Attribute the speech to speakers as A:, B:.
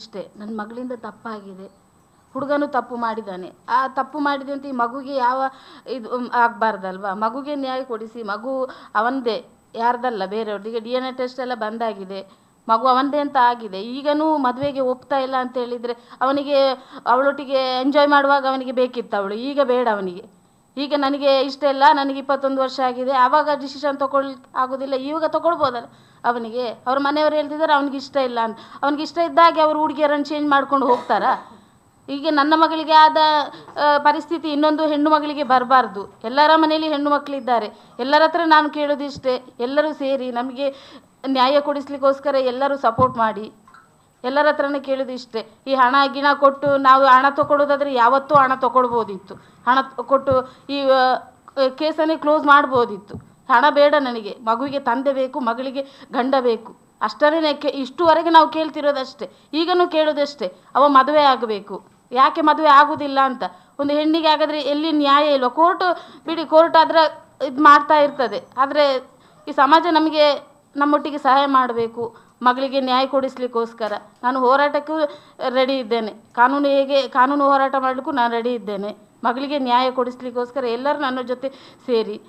A: ಅಷ್ಟೇ. ನನ್ನ ಮಗಳಿಂದ ತಪ್ಪಾಗಿದೆ. ಹುಡುಗನು ತಪ್ಪು ಮಾಡಿದ್ದಾನೆ ಆ ತಪ್ಪು ಮಾಡಿದೆ ಅಂತ ಈ ಮಗುಗೆ ಯಾವ ಇದು ಆಗಬಾರ್ದಲ್ವಾ? ಮಗುಗೆ ನ್ಯಾಯ ಕೊಡಿಸಿ, ಮಗು ಅವನದೇ, ಯಾರ್ದಲ್ಲ, ಬೇರೆಯವ್ರದ್ದು. ಡಿ ಎನ್ ಎ ಟೆಸ್ಟ್ ಎಲ್ಲ ಬಂದಾಗಿದೆ. ಮಗು ಅವನದೇ ಅಂತ ಆಗಿದೆ. ಈಗನೂ ಮದುವೆಗೆ ಒಪ್ತಾ ಇಲ್ಲ ಅಂತ ಹೇಳಿದರೆ ಅವನಿಗೆ, ಅವಳೊಟ್ಟಿಗೆ ಎಂಜಾಯ್ ಮಾಡುವಾಗ ಅವನಿಗೆ ಬೇಕಿತ್ತು ಅವಳು. ಈಗ ಬೇಡ ಅವನಿಗೆ. ಈಗ ನನಗೆ ಇಷ್ಟ ಇಲ್ಲ, ನನಗೆ ಇಪ್ಪತ್ತೊಂದು ವರ್ಷ ಆಗಿದೆ, ಆವಾಗ ಡಿಸಿಷನ್ ತೊಗೊಳ್, ಆಗೋದಿಲ್ಲ, ಇವಾಗ ತೊಗೊಳ್ಬೋದಲ್ಲ. ಅವನಿಗೆ, ಅವ್ರ ಮನೆಯವರು ಹೇಳ್ತಿದ್ದಾರೆ ಅವನಿಗೆ ಇಷ್ಟ ಇಲ್ಲ ಅಂತ. ಅವನಿಗೆ ಇಷ್ಟ ಇದ್ದಾಗೆ ಅವರು ಹುಡುಗಿಯರನ್ನು ಚೇಂಜ್ ಮಾಡ್ಕೊಂಡು ಹೋಗ್ತಾರಾ? ಈಗ ನನ್ನ ಮಗಳಿಗೆ ಆದ ಪರಿಸ್ಥಿತಿ ಇನ್ನೊಂದು ಹೆಣ್ಣು ಮಗಳಿಗೆ ಬರಬಾರ್ದು. ಎಲ್ಲರ ಮನೆಯಲ್ಲಿ ಹೆಣ್ಣು ಮಕ್ಕಳಿದ್ದಾರೆ ಎಲ್ಲರ ಹತ್ರ ನಾನು ಕೇಳೋದಿಷ್ಟೇ. ಎಲ್ಲರೂ ಸೇರಿ ನಮಗೆ ನ್ಯಾಯ ಕೊಡಿಸ್ಲಿಕ್ಕೋಸ್ಕರ ಎಲ್ಲರೂ ಸಪೋರ್ಟ್ ಮಾಡಿ. ಎಲ್ಲರ ಹತ್ರನೇ ಕೇಳೋದು ಇಷ್ಟೇ. ಈ ಹಣ, ಗಿಣ ಕೊಟ್ಟು ನಾವು ಹಣ ತಗೊಳ್ಳೋದಾದ್ರೆ ಯಾವತ್ತೂ ಹಣ ತಗೊಳ್ಬೋದಿತ್ತು. ಹಣ ಕೊಟ್ಟು ಈ ಕೇಸನ್ನೇ ಕ್ಲೋಸ್ ಮಾಡ್ಬೋದಿತ್ತು. ಹಣ ಬೇಡ ನನಗೆ. ಮಗುವಿಗೆ ತಂದೆ ಬೇಕು, ಮಗಳಿಗೆ ಗಂಡ ಬೇಕು. ಅಷ್ಟರೇ ಕೇ, ಇಷ್ಟುವರೆಗೆ ನಾವು ಕೇಳ್ತಿರೋದಷ್ಟೇ. ಈಗನೂ ಕೇಳೋದಷ್ಟೇ. ಅವ ಮದುವೆ ಆಗಬೇಕು. ಯಾಕೆ ಮದುವೆ ಆಗೋದಿಲ್ಲ ಅಂತ. ಒಂದು ಹೆಣ್ಣಿಗೆ ಹಾಗಾದರೆ ಎಲ್ಲಿ ನ್ಯಾಯ ಇಲ್ವಾ? ಕೋರ್ಟ್, ಬಿಡಿ, ಕೋರ್ಟ್ ಆದರೆ ಇದು ಮಾಡ್ತಾ ಇರ್ತದೆ. ಆದರೆ ಈ ಸಮಾಜ ನಮಗೆ ನಮ್ಮೊಟ್ಟಿಗೆ ಸಹಾಯ ಮಾಡಬೇಕು. ಮಗಳಿಗೆ ನ್ಯಾಯ ಕೊಡಿಸ್ಲಿಕ್ಕೋಸ್ಕರ. ನಾನು ಹೋರಾಟಕ್ಕೂ ರೆಡಿ ಇದ್ದೇನೆ. ಕಾನೂನು ಹೇಗೆ, ಕಾನೂನು ಹೋರಾಟ ಮಾಡಲಿಕ್ಕೂ ನಾನು ರೆಡಿ ಇದ್ದೇನೆ. ಮಗಳಿಗೆ ನ್ಯಾಯ ಕೊಡಿಸ್ಲಿಕ್ಕೋಸ್ಕರ ಎಲ್ಲರೂ ನನ್ನ ಜೊತೆ ಸೇರಿ.